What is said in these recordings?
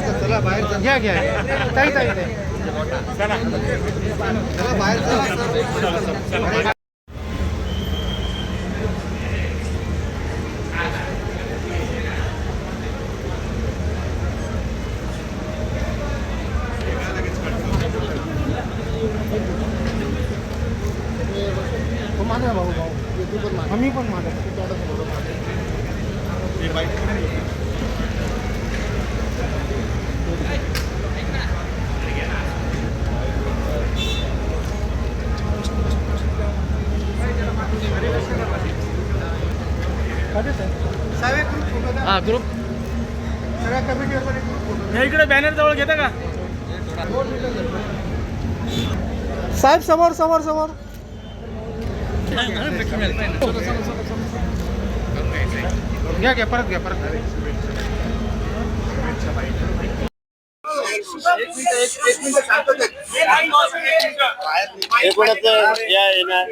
घ्या घ्या. ताई ताई चला बाहेर भाऊ आम्ही पण माझा हा ग्रुप सगळ्या कमिटीवर इकडे बॅनर जवळ घेता का? साहेब समोर समोर समोर. घ्या घ्या परत घ्या परत एक मिनिट या येणार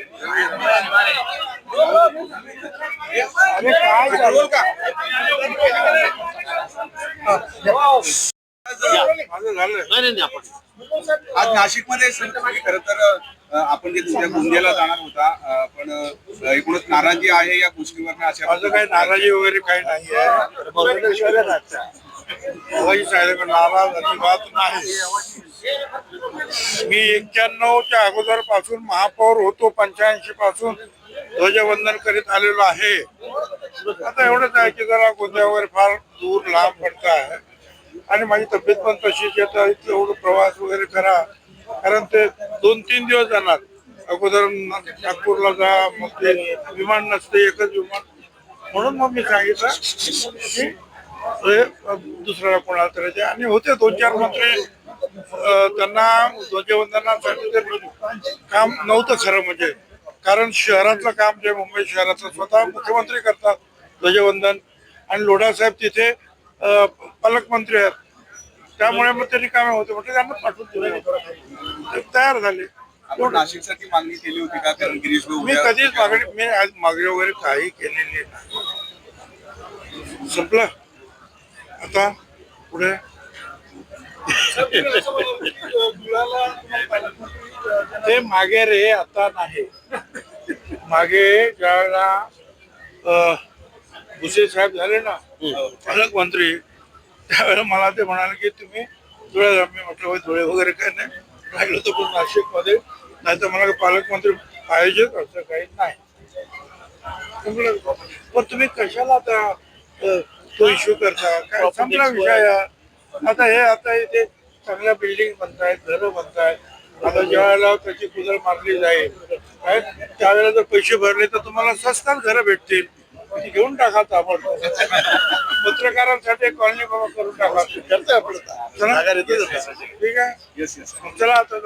नाही नाही नाही, आपण आज नाशिकमध्ये संतमागे खरं तर आपण जे तुमच्या गोंदियाला जाणार होता पण एकूणच नाराजी आहे या गोष्टीवर अशा काही नाराजी वगैरे काही नाही आहे नाराज अजिबात नाही। मी एक्क्याण्णवच्या अगोदरपासून महापौर होतो पंच्याऐंशी पासून ध्वजवंदन करीत आलेलो आहे. आता एवढंच आहे की जरा गोंदिया वगैरे फार दूर लांब पडत आहे. आणि माझी तब्येत पण तशीच येत एवढं प्रवास वगैरे करा. कारण ते दोन तीन दिवस जाणार. अगोदर नागपूरला जा मग ते विमान नसते एकच विमान. म्हणून मग मी सांगितलं की दुसऱ्याला कोणाला करायचे? आणि होते दोन चार मंत्री. त्यांना ध्वजवंदनासाठी ते काम नव्हतं खरं म्हणजे. कारण शहरातलं काम जे मुंबई शहरातलं स्वतः मुख्यमंत्री करतात ध्वजवंदन. आणि लोढासाहेब तिथे पालकमंत्री आहेत. त्यामुळे मग ते रिकामे होते. म्हटलं त्यांना पाठवून दिले तयार झाले. नाशिकसाठी मागणी केली होती का? कारण गिरीश मी कधीच मागणी मी आज मागणी वगैरे काही केलेली नाही. संपलं? आता पुढे ते मागे रे आता नाही मागे ज्यावेळेला अं, भुसे साहेब झाले ना पालकमंत्री त्यावेळेला मला ते म्हणाले की तुम्ही धुळे. मी म्हटलं "होय, धुळे वगैरे काय नाही राहिलो तर पण नाशिकमध्ये नाही तर मला पालकमंत्री पाहिजेच असं काही नाही. पण तुम्ही कशाला आता तो इश्यू करता. काय संपला विषय आहे. आता हे आता इथे चांगल्या बिल्डिंग बनतायत घरं बनतायत आता ज्यावेळेला त्याची कुदळ मारली जाईल काय? त्यावेळेला जर पैसे भरले तर तुम्हाला स्वस्तात घरं भेटतील. ती घेऊन टाका आपण. पत्रकारांसाठी कॉलनी बाबा करून टाका. करतोय आपण. ठीक आहे. चला आता.